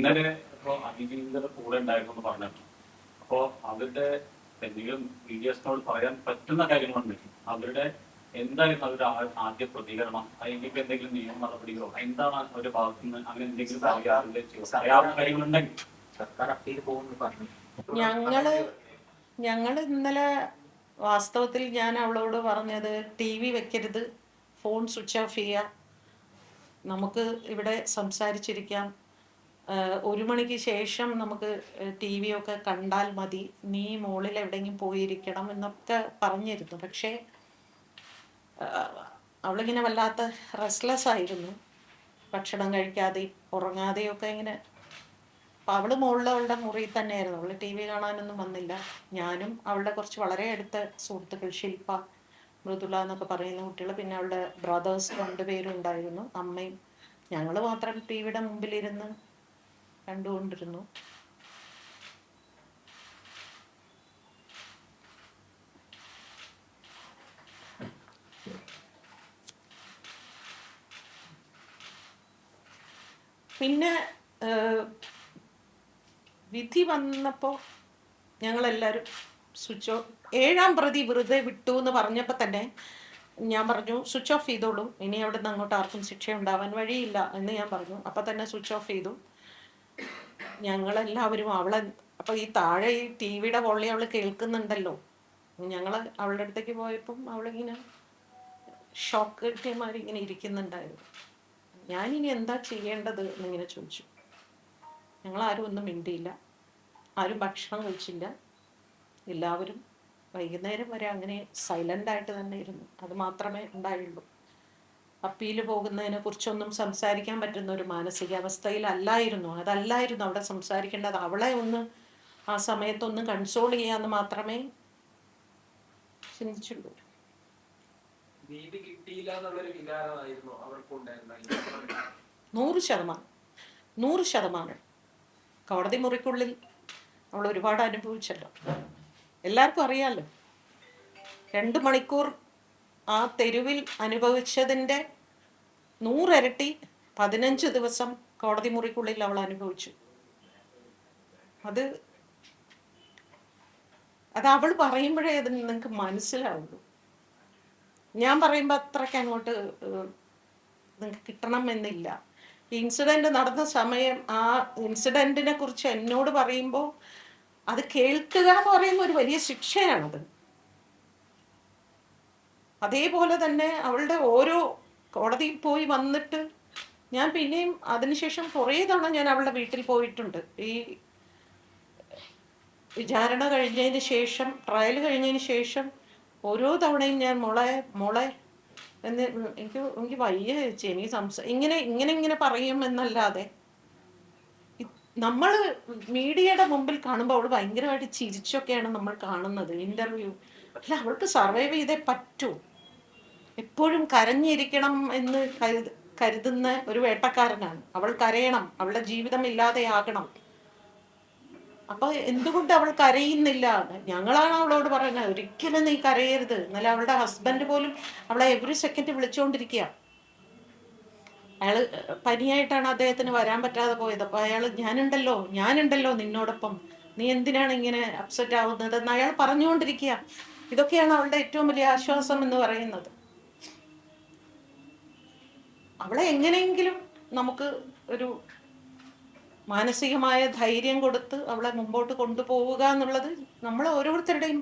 ഇന്നലെ ഇപ്പോൾ അതിജീവിതയുടെ കൂടെ ഉണ്ടായിരുന്നു എന്ന് പറഞ്ഞു അപ്പോ അവരുടെ എന്തെങ്കിലും മീഡിയസിനോട് പറയാൻ പറ്റുന്ന കാര്യങ്ങളുണ്ട്. അവരുടെ എന്തായിരുന്നു അവരുടെ ആദ്യ പ്രതികരണം? അല്ലെങ്കിൽ ഇപ്പൊ എന്തെങ്കിലും നിയമ നടപടികളോ എന്താണ് അവരുടെ ഭാഗത്തു നിന്ന് അങ്ങനെ എന്തെങ്കിലും പറയാറുണ്ട് അറിയാവുന്ന കാര്യങ്ങളുണ്ടെങ്കിൽ. സർക്കാർ അപ്പീൽ പോകുമെന്ന് പറഞ്ഞു. ഞങ്ങൾ ഞങ്ങൾ ഇന്നലെ വാസ്തവത്തിൽ ഞാൻ അവളോട് പറഞ്ഞത് ടി വി വെക്കരുത് ഫോൺ സ്വിച്ച് ഓഫ് ചെയ്യുക നമുക്ക് ഇവിടെ സംസാരിച്ചിരിക്കാം. ഒരു മണിക്ക് ശേഷം നമുക്ക് ടി വി ഒക്കെ കണ്ടാൽ മതി. നീ മുകളിൽ എവിടെയെങ്കിലും പോയിരിക്കണം എന്നൊക്കെ പറഞ്ഞിരുന്നു. പക്ഷേ അവളിങ്ങനെ വല്ലാത്ത റെസ്ലെസ് ആയിരുന്നു. ഭക്ഷണം കഴിക്കാതെ ഉറങ്ങാതെയും ഒക്കെ ഇങ്ങനെ. അപ്പം അവൾ മുകളിൽ അവളുടെ മുറിയിൽ തന്നെയായിരുന്നു. അവൾ ടി വി കാണാനൊന്നും വന്നില്ല. ഞാനും അവളുടെ കുറച്ച് വളരെ അടുത്ത സുഹൃത്തുക്കൾ ശില്പ മൃദുല എന്നൊക്കെ പറയുന്ന കുട്ടികൾ പിന്നെ അവളുടെ ബ്രദേഴ്സ് രണ്ടുപേരും ഉണ്ടായിരുന്നു. അമ്മയും ഞങ്ങൾ മാത്രം ടി വിയുടെ മുമ്പിലിരുന്ന് കണ്ടുകൊണ്ടിരുന്നു. പിന്നെ വിധി വന്നപ്പോൾ ഞങ്ങളെല്ലാവരും സ്വിച്ച് ഓഫ് ഏഴാം പ്രതി വെറുതെ വിട്ടു എന്ന് പറഞ്ഞപ്പോൾ തന്നെ ഞാൻ പറഞ്ഞു സ്വിച്ച് ഓഫ് ചെയ്തോളൂ. ഇനി അവിടെ നിന്ന് അങ്ങോട്ട് ആർക്കും ശിക്ഷ ഉണ്ടാവാൻ വഴിയില്ല എന്ന് ഞാൻ പറഞ്ഞു. അപ്പം തന്നെ സ്വിച്ച് ഓഫ് ചെയ്തു. ഞങ്ങളെല്ലാവരും അവളെ അപ്പൊ ഈ താഴെ ഈ ടി വിയുടെ പൊള്ളി അവൾ കേൾക്കുന്നുണ്ടല്ലോ. ഞങ്ങൾ അവളുടെ അടുത്തേക്ക് പോയപ്പം അവളിങ്ങനെ ഷോക്ക് കിട്ടിയമാരി ഇങ്ങനെ ഇരിക്കുന്നുണ്ടായിരുന്നു. ഞാനിനി എന്താ ചെയ്യേണ്ടത് എന്നിങ്ങനെ ചോദിച്ചു. ഞങ്ങൾ ഞങ്ങളാരും ഒന്നും മിണ്ടിയില്ല. ആരും ഭക്ഷണം കഴിച്ചില്ല. എല്ലാവരും വൈകുന്നേരം വരെ അങ്ങനെ സൈലന്റ് ആയിട്ട് തന്നെ ഇരുന്നു. അത് മാത്രമേ ഉണ്ടായുള്ളൂ. അപ്പീൽ പോകുന്നതിനെ കുറിച്ചൊന്നും സംസാരിക്കാൻ പറ്റുന്ന ഒരു മാനസികാവസ്ഥയിലല്ലായിരുന്നു. അതല്ലായിരുന്നു അവിടെ സംസാരിക്കേണ്ടത്. അവളെ ഒന്ന് ആ സമയത്തൊന്ന് കൺസോൾ ചെയ്യാന്ന് മാത്രമേ ചിന്തിച്ചുള്ളൂ. നൂറ് ശതമാനം. നൂറ് ശതമാനം. കോടതി മുറിക്കുള്ളിൽ അവൾ ഒരുപാട് അനുഭവിച്ചല്ലോ. എല്ലാവർക്കും അറിയാലോ. രണ്ട് മണിക്കൂർ ആ തെരുവിൽ അനുഭവിച്ചതിന്റെ നൂറിരട്ടി പതിനഞ്ച് ദിവസം കോടതി മുറിക്കുള്ളിൽ അവൾ അനുഭവിച്ചു. അത് അത് അവൾ പറയുമ്പോഴേ അത് നിങ്ങൾക്ക് മനസ്സിലാവുള്ളൂ. ഞാൻ പറയുമ്പോൾ അത്രയ്ക്ക് അങ്ങോട്ട് നിങ്ങൾക്ക് കിട്ടണം എന്നില്ല. ഈ ഇൻസിഡന്റ് നടന്ന സമയം ആ ഇൻസിഡന്റിനെ കുറിച്ച് എന്നോട് പറയുമ്പോൾ അത് കേൾക്കുക എന്ന് പറയുമ്പോൾ ഒരു വലിയ ശിക്ഷയാണത്. അതേപോലെ തന്നെ അവളുടെ ഓരോ കോടതിയിൽ പോയി വന്നിട്ട് ഞാൻ പിന്നെയും അതിനുശേഷം കുറേ തവണ ഞാൻ അവളുടെ വീട്ടിൽ പോയിട്ടുണ്ട്. ഈ വിചാരണ കഴിഞ്ഞതിന് ശേഷം ട്രയൽ കഴിഞ്ഞതിന് ശേഷം ഓരോ തവണയും ഞാൻ മോളെ മോളെ എന്ന് എനിക്ക് എനിക്ക് വയ്യ ചേച്ചി എനിക്ക് സംസാ ഇങ്ങനെ ഇങ്ങനെ ഇങ്ങനെ പറയും എന്നല്ലാതെ. നമ്മൾ മീഡിയയുടെ മുമ്പിൽ കാണുമ്പോൾ അവൾ ഭയങ്കരമായിട്ട് ചിരിച്ചൊക്കെയാണ് നമ്മൾ കാണുന്നത്. ഇന്റർവ്യൂ. അല്ല അവൾക്ക് സർവൈവ് ചെയ്തേ പറ്റൂ. എപ്പോഴും കരഞ്ഞിരിക്കണം എന്ന് കരു കരുതുന്ന ഒരു വേട്ടക്കാരനാണ്. അവൾ കരയണം. അവളുടെ ജീവിതം ഇല്ലാതെയാകണം അപ്പൊ എന്തുകൊണ്ട് അവൾ കരയുന്നില്ല? ഞങ്ങളാണ് അവളോട് പറയുന്നത്. ഒരിക്കലും നീ കരയരുത്. എന്നാലും അവളുടെ ഹസ്ബൻഡ് പോലും അവളെ എവറി സെക്കൻഡ് വിളിച്ചുകൊണ്ടിരിക്കുക അയാൾ പനിയായിട്ടാണ് അദ്ദേഹത്തിന് വരാൻ പറ്റാതെ പോയത്. അപ്പൊ അയാൾ ഞാനുണ്ടല്ലോ ഞാനുണ്ടല്ലോ നിന്നോടൊപ്പം. നീ എന്തിനാണ് ഇങ്ങനെ അപ്സെറ്റ് ആവുന്നത്? എന്ന് അയാൾ പറഞ്ഞുകൊണ്ടിരിക്കുക ഇതൊക്കെയാണ് അവളുടെ ഏറ്റവും വലിയ ആശ്വാസം എന്ന് പറയുന്നത്. അവളെ എങ്ങനെയെങ്കിലും നമുക്ക് ഒരു മാനസികമായ ധൈര്യം കൊടുത്ത് അവളെ മുമ്പോട്ട് കൊണ്ടുപോവുക എന്നുള്ളത് നമ്മൾ ഓരോരുത്തരുടെയും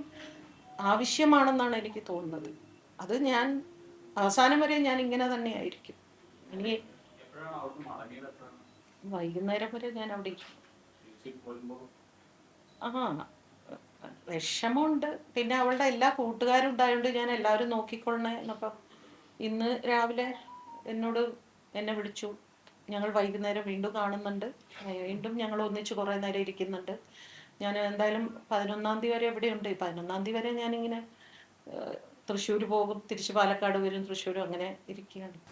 ആവശ്യമാണെന്നാണ് എനിക്ക് തോന്നുന്നത്. അത് ഞാൻ അവസാനം വരെ ഞാൻ ഇങ്ങനെ തന്നെ ആയിരിക്കും ഇനി വൈകുന്നേരം വരെ ഞാൻ അവിടെ ആ വിഷമമുണ്ട്. പിന്നെ അവളുടെ എല്ലാ കൂട്ടുകാരും ഉണ്ടായതുകൊണ്ട് ഞാൻ എല്ലാവരും നോക്കിക്കൊള്ളണേ എന്നപ്പം ഇന്ന് രാവിലെ എന്നോട് എന്നെ വിളിച്ചു. ഞങ്ങൾ വൈകുന്നേരം വീണ്ടും കാണുന്നുണ്ട്. വീണ്ടും ഞങ്ങൾ ഒന്നിച്ച് കുറേ നേരം ഇരിക്കുന്നുണ്ട്. ഞാൻ എന്തായാലും പതിനൊന്നാം തീയതി വരെ എവിടെയുണ്ട് പതിനൊന്നാം തീയതി വരെ ഞാനിങ്ങനെ തൃശ്ശൂർ പോകും. തിരിച്ച് പാലക്കാട് വരും. തൃശ്ശൂരും അങ്ങനെ ഇരിക്കുകയാണ്.